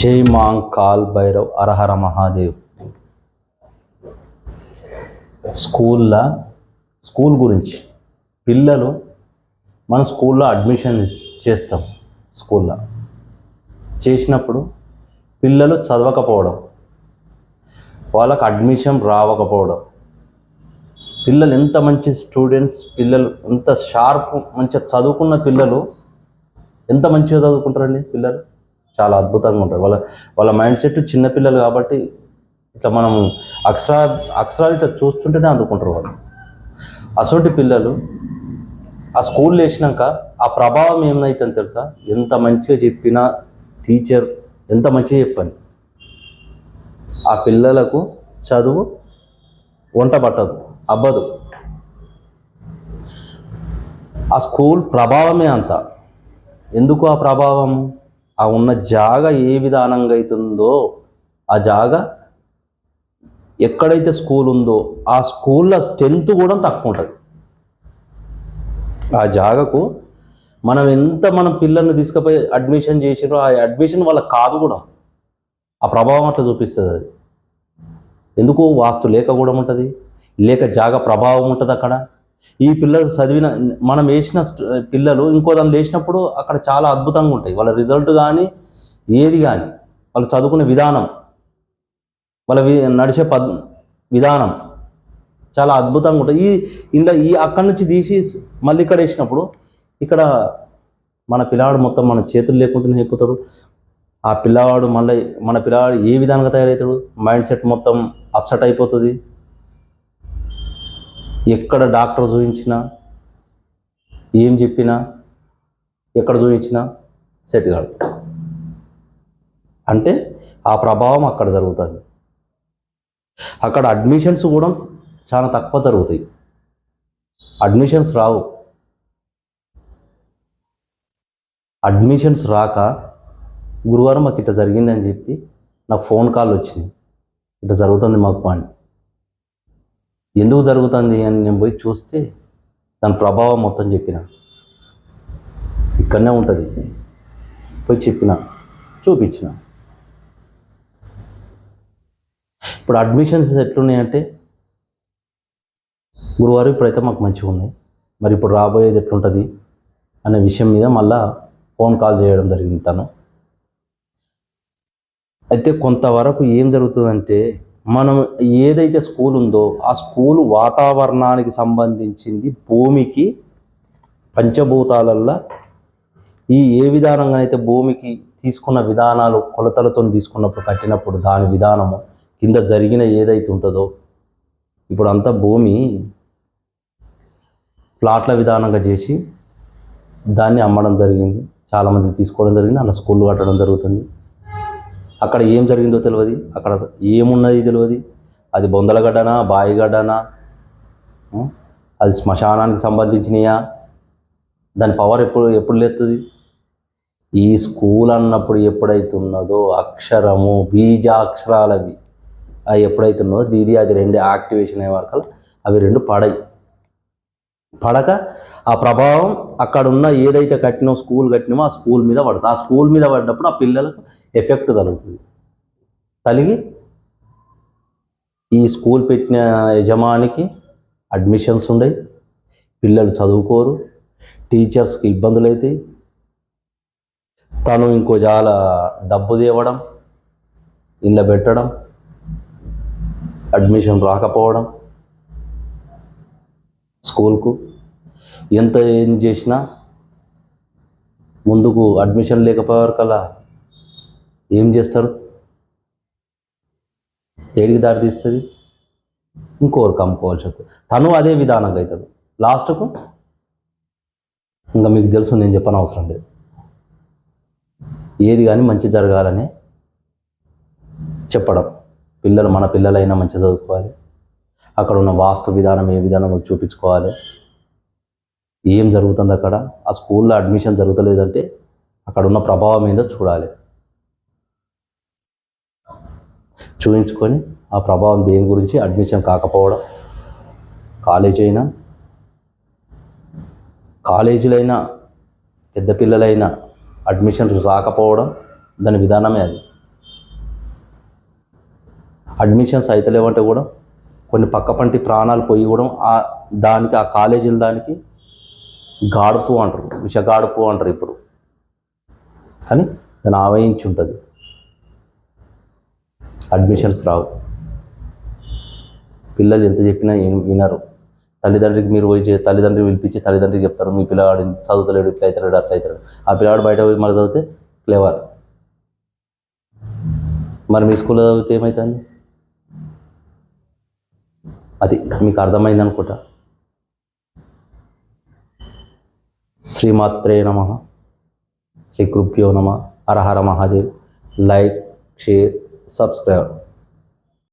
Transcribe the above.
జై మాంగ్ కాల్ భైరవ్ అరహర మహాదేవ్. స్కూల్లో స్కూల్ గురించి. పిల్లలు మన స్కూల్లో అడ్మిషన్ చేస్తాం స్కూల్లో. చేసినప్పుడు పిల్లలు చదవకపోవడం వాళ్ళకు అడ్మిషన్ రావకపోవడం. పిల్లలు ఎంత మంచి స్టూడెంట్స్ పిల్లలు ఎంత షార్ప్ మంచిగా చదువుకున్న పిల్లలు ఎంత మంచిగా చదువుకుంటారండి పిల్లలు? చాలా అద్భుతంగా ఉంటుంది వాళ్ళ వాళ్ళ మైండ్ సెట్ చిన్న పిల్లలు కాబట్టి ఇట్లా మనం అక్షరా అక్షరాలు ఇట్లా చూస్తుంటేనే అందుకుంటారు వాళ్ళు. అటువంటి పిల్లలు ఆ స్కూల్ వేసినాక ఆ ప్రభావం ఏమైతుందో తెలుసా? ఎంత మంచిగా చెప్పినా టీచర్ ఎంత మంచిగా చెప్పండి ఆ పిల్లలకు చదువు వంట పట్టదు అబ్బదు ఆ స్కూల్ ప్రభావమే అంత. ఎందుకు ఆ ప్రభావం? ఆ ఉన్న జాగ ఏ విధానంగా అవుతుందో ఆ జాగ ఎక్కడైతే స్కూల్ ఉందో ఆ స్కూల్లో స్ట్రెంత్ కూడా తక్కువ ఉంటుంది. ఆ జాగకు మనం ఎంత మనం పిల్లల్ని తీసుకుపోయి అడ్మిషన్ చేసిరో ఆ అడ్మిషన్ వాళ్ళకి కాదు కూడా. ఆ ప్రభావం అట్లా చూపిస్తుంది అది. ఎందుకు వాస్తు లేక కూడా ఉంటుంది? లేక జాగ ప్రభావం ఉంటుంది అక్కడ? ఈ పిల్లలు చదివిన మనం వేసిన పిల్లలు ఇంకో దాన్ని వేసినప్పుడు అక్కడ చాలా అద్భుతంగా ఉంటాయి. వాళ్ళ రిజల్ట్ కానీ ఏది కానీ వాళ్ళు చదువుకునే విధానం వాళ్ళ నడిచే పద్ విధానం చాలా అద్భుతంగా ఉంటుంది ఈ ఇలా ఈ అక్కడి నుంచి తీసి మళ్ళీ ఇక్కడ వేసినప్పుడు ఇక్కడ మన పిల్లవాడు మొత్తం మన చేతులు లేకుండానే అయిపోతాడు. ఆ పిల్లవాడు మళ్ళీ మన పిల్లవాడు ఏ విధంగా తయారవుతాడు? మైండ్ సెట్ మొత్తం అప్సెట్ అయిపోతుంది. ఎక్కడ డాక్టర్ చూపించినా ఏం చెప్పినా ఎక్కడ చూపించినా సెట్ కాదు. అంటే ఆ ప్రభావం అక్కడ జరుగుతుంది. అక్కడ అడ్మిషన్స్ కూడా చాలా తక్కువ జరుగుతాయి. అడ్మిషన్స్ రావు. అడ్మిషన్స్ రాక గురువారం మాకు ఇట్లా జరిగిందని చెప్పి నాకు ఫోన్ కాల్ వచ్చింది. ఇట్లా జరుగుతుంది మాకు అని ఎందుకు జరుగుతుంది అని నేను పోయి చూస్తే దాని ప్రభావం మొత్తం చెప్పిన. ఇక్కడనే ఉంటుంది. పోయి చెప్పిన. చూపించిన. ఇప్పుడు అడ్మిషన్స్ ఎట్లున్నాయంటే గురువారం ఇప్పుడైతే మాకు మంచిగా ఉన్నాయి. మరి ఇప్పుడు రాబోయేది ఎట్లుంటుంది అనే విషయం మీద మళ్ళా ఫోన్ కాల్ చేయడం జరిగింది తను. అయితే కొంతవరకు ఏం జరుగుతుందంటే మనం ఏదైతే స్కూల్ ఉందో ఆ స్కూల్ వాతావరణానికి సంబంధించింది భూమికి పంచభూతాలల్లో ఈ ఏ విధానంగా అయితే భూమికి తీసుకున్న విధానాలు కొలతలతో తీసుకున్నప్పుడు కట్టినప్పుడు దాని విధానము కింద జరిగిన ఏదైతే ఉంటుందో ఇప్పుడు అంతా భూమి ప్లాట్ల విధానంగా చేసి దాన్ని అమ్మడం జరిగింది. చాలామంది తీసుకోవడం జరిగింది. అలా స్కూల్ కట్టడం జరుగుతుంది. అక్కడ ఏం జరిగిందో తెలియదు అక్కడ ఏమున్నది తెలియదు అది బొందలగడ్డనా బాయిగడ్డనా? అది శ్మశానానికి సంబంధించినయా? దాని పవర్ ఎప్పుడు ఎప్పుడు లేస్తుంది ఈ స్కూల్ అన్నప్పుడు ఎప్పుడైతే ఉన్నదో అక్షరము బీజాక్షరాలవి. అవి ఎప్పుడైతే ఉన్నదో దీది అది రెండు యాక్టివేషన్ అయ్యే వరకు అవి రెండు పడాయి పడక ఆ ప్రభావం అక్కడ ఉన్న ఏదైతే కట్టినో స్కూల్ కట్టినామో ఆ స్కూల్ మీద పడుతుంది ఆ స్కూల్ మీద పడ్డప్పుడు ఆ పిల్లలకు ఎఫెక్ట్ కలుగుతుంది. కలిగి ఈ స్కూల్ పెట్టిన యజమానికి అడ్మిషన్స్ ఉండయి పిల్లలు చదువుకోరు టీచర్స్కి ఇబ్బందులు అవుతాయి తను ఇంకో చాలా డబ్బు తేవడం ఇళ్ళ పెట్టడం అడ్మిషన్ రాకపోవడం స్కూల్కు ఎంత ఏం చేసినా ముందుకు అడ్మిషన్ లేకపోయేవారు కల్లా ఏం చేస్తారు? ఏడికి దారి తీస్తుంది? ఇంకోరికి అమ్ముకోవాల్సి వస్తుంది. తను అదే విధానంగా అవుతాడు. లాస్ట్కు ఇంకా మీకు తెలుసు నేను చెప్పని అవసరం లేదు. ఏది కానీ మంచి జరగాలని చెప్పడం. పిల్లలు మన పిల్లలైనా మంచి చదువుకోవాలి. అక్కడ ఉన్న వాస్తు విధానం ఏ విధానం చూపించుకోవాలి. ఏం జరుగుతుంది అక్కడ? ఆ స్కూల్లో అడ్మిషన్ జరుగుతలేదంటే అక్కడ ఉన్న ప్రభావం ఏందో చూడాలి. చూపించుకొని ఆ ప్రభావం దేని గురించి? అడ్మిషన్ కాకపోవడం. కాలేజీ అయినా కాలేజీలైనా పెద్ద పిల్లలైనా అడ్మిషన్స్ రాకపోవడం దాని విధానమే అది. అడ్మిషన్స్ అవుతలేవంటే కూడా కొన్ని పక్కపంటి ప్రాణాలు పోయి కూడా ఆ దానికి ఆ కాలేజీల దానికి గాడుపు అంటారు. విషగాడుపు అంటారు ఇప్పుడు. కానీ దాన్ని ఆవహించి ఉంటుంది. అడ్మిషన్స్ రావు. పిల్లలు ఎంత చెప్పినా ఏం వినరు. తల్లిదండ్రికి మీరు పోయి తల్లిదండ్రి తల్లిదండ్రులు పిలిపించి తల్లిదండ్రికి చెప్తారు మీ పిల్లవాడు చదువుతలేడు ఇట్లా అవుతాడు అట్లా అవుతాడు ఆ పిల్లవాడు బయట పోయి మరి చదివితే క్లేవర్ మరి మీ స్కూల్లో చదివితే ఏమవుతుంది అది మీకు అర్థమైంది అనుకుంటా. శ్రీమాత్రే నమ. శ్రీ కృప్యో నమ. హరహర మహాదేవ్. Like share subscribe.